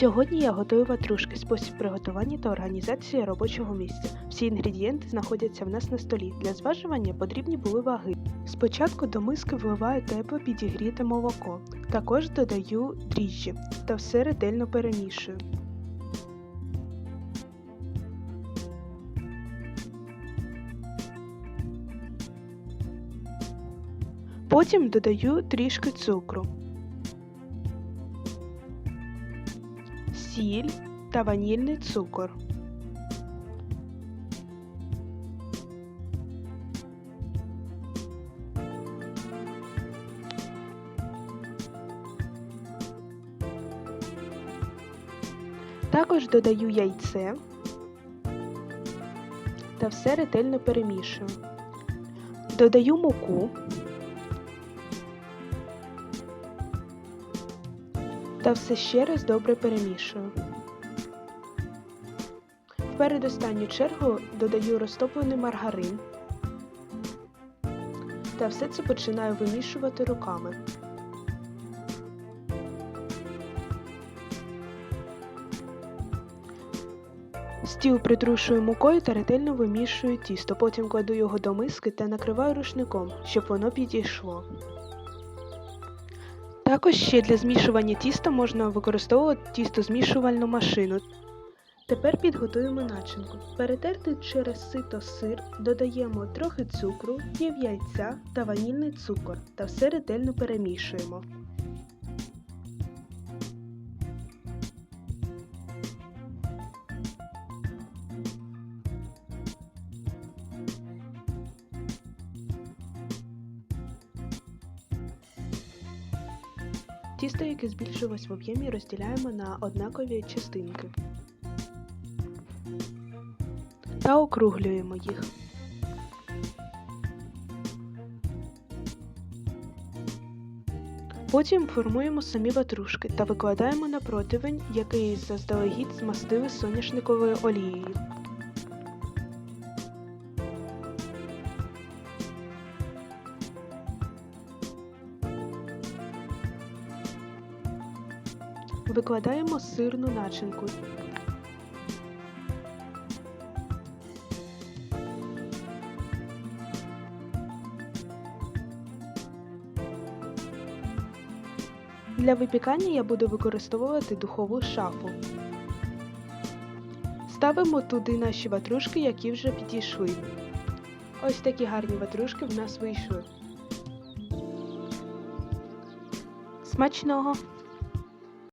Сьогодні я готую ватрушки, спосіб приготування та організації робочого місця. Всі інгредієнти знаходяться в нас на столі. Для зважування потрібні були ваги. Спочатку до миски вливаю тепле підігріте молоко. Також додаю дріжджі та все ретельно перемішую. Потім додаю трішки цукру, сіль та ванільний цукор. Також додаю яйце та все ретельно перемішую. Додаю муку та все ще раз добре перемішую. В передостанню чергу додаю розтоплений маргарин та все це починаю вимішувати руками. Стіл притрушую мукою та ретельно вимішую тісто, потім кладу його до миски та накриваю рушником, щоб воно підійшло. Також ще для змішування тіста можна використовувати тістозмішувальну машину. Тепер підготуємо начинку. Перетерти через сито сир, додаємо трохи цукру, пів яйця та ванільний цукор та все ретельно перемішуємо. Тісто, яке збільшилось в об'ємі, розділяємо на однакові частинки та округлюємо їх. Потім формуємо самі ватрушки та викладаємо на противень, який заздалегідь змастили соняшниковою олією. Викладаємо сирну начинку. Для випікання я буду використовувати духову шафу. Ставимо туди наші ватрушки, які вже підійшли. Ось такі гарні ватрушки в нас вийшли. Смачного!